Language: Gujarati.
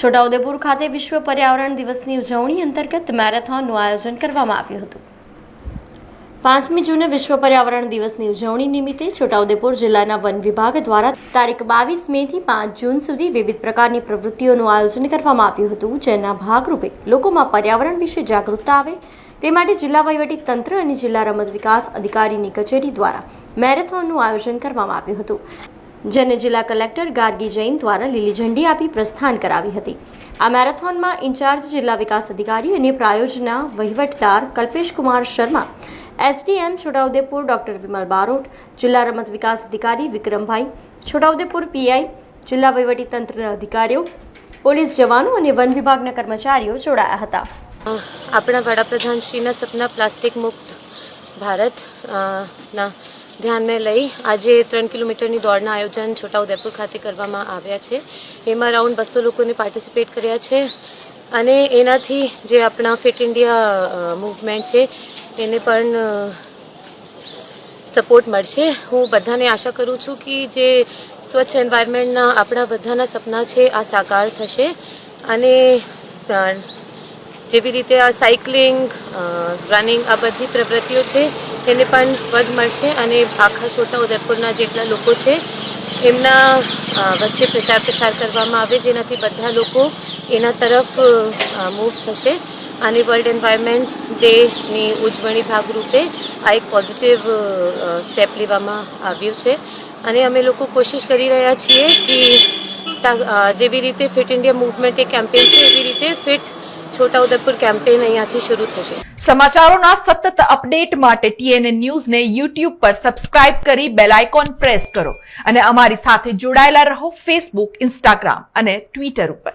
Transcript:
છોટાઉદેપુર ખાતે વિશ્વ પર્યાવરણ દિવસની ઉજવણી અંતર્ગત મેરેથોનનું આયોજન કરવામાં આવ્યું હતું. પાંચમી જૂને વિશ્વ પર્યાવરણ દિવસની ઉજવણી નિમિત્તે છોટાઉદેપુર જિલ્લાના વન વિભાગ દ્વારા તારીખ બાવીસ મે થી પાંચ જૂન સુધી વિવિધ પ્રકારની પ્રવૃત્તિઓનું આયોજન કરવામાં આવ્યું હતું, જેના ભાગરૂપે લોકોમાં પર્યાવરણ વિશે જાગૃતતા આવે તે માટે જિલ્લા વહીવટી તંત્ર અને જિલ્લા રમત વિકાસ અધિકારીની કચેરી દ્વારા મેરેથોનનું આયોજન કરવામાં આવ્યું હતું. જેને જિલ્લા કલેક્ટર ગાર્ગી જૈન દ્વારા લીલી ઝંડી આપી પ્રસ્થાન કરાવી હતી. આ મેરેથોનમાં ઇન્ચાર્જ જિલ્લા વિકાસ અધિકારી અને પ્રાયોજના વહીવટદાર કલ્પેશ કુમાર શર્મા, એસડીએમ છોટાઉદેપુર ડોક્ટર વિમલ બારોટ, જિલ્લા રમત વિકાસ અધિકારી વિક્રમભાઈ, છોટાઉદેપુર પીઆઈ, જિલ્લા વહીવટી તંત્રના અધિકારીઓ, પોલીસ જવાનો અને વન વિભાગના કર્મચારીઓ જોડાયા હતા. આપણા વડાપ્રધાન શ્રીના સપના પ્લાસ્ટિક મુક્ત ભારત ના ધ્યાનમાં લઈ આજે ત્રણ કિલોમીટરની દોડના આયોજન છોટાઉદેપુર ખાતે કરવામાં આવ્યા છે. એમાં રાઉન્ડ બસો લોકોને પાર્ટિસિપેટ કર્યા છે અને એનાથી જે આપણા ફિટ ઇન્ડિયા મૂવમેન્ટ છે એને પણ સપોર્ટ મળશે. હું બધાને આશા કરું છું કે જે સ્વચ્છ એન્વાયરમેન્ટના આપણા બધાના સપના છે, આ સાકાર થશે. અને જેવી રીતે આ સાયકલિંગ રનિંગ આ બધી પ્રવૃત્તિઓ છે એને પણ વધ મળશે અને આખા છોટા ઉદયપુરના જેટલા લોકો છે, એમના વચ્ચે પ્રચાર પ્રસાર કરવામાં આવે જેનાથી બધા લોકો એના તરફ મૂવ થશે. અને વર્લ્ડ એન્વાયરમેન્ટ ડેની ઉજવણી ભાગરૂપે આ એક પોઝિટિવ સ્ટેપ લેવામાં આવ્યું છે. અને અમે લોકો કોશિશ કરી રહ્યા છીએ કે જેવી રીતે ફિટ ઇન્ડિયા મૂવમેન્ટ એક કેમ્પેન છે, એવી રીતે ફિટ છોટાઉદેપુર કેમ્પેન અહીંયાથી શરૂ થશે. સમાચારોના સતત અપડેટ માટે ટીએનએ ન્યૂઝને યુટ્યુબ પર સબસ્ક્રાઇબ કરી બેલ આઇકોન પ્રેસ કરો અને અમારી સાથે જોડાયેલા રહો ફેસબુક, ઇન્સ્ટાગ્રામ અને ટ્વિટર ઉપર.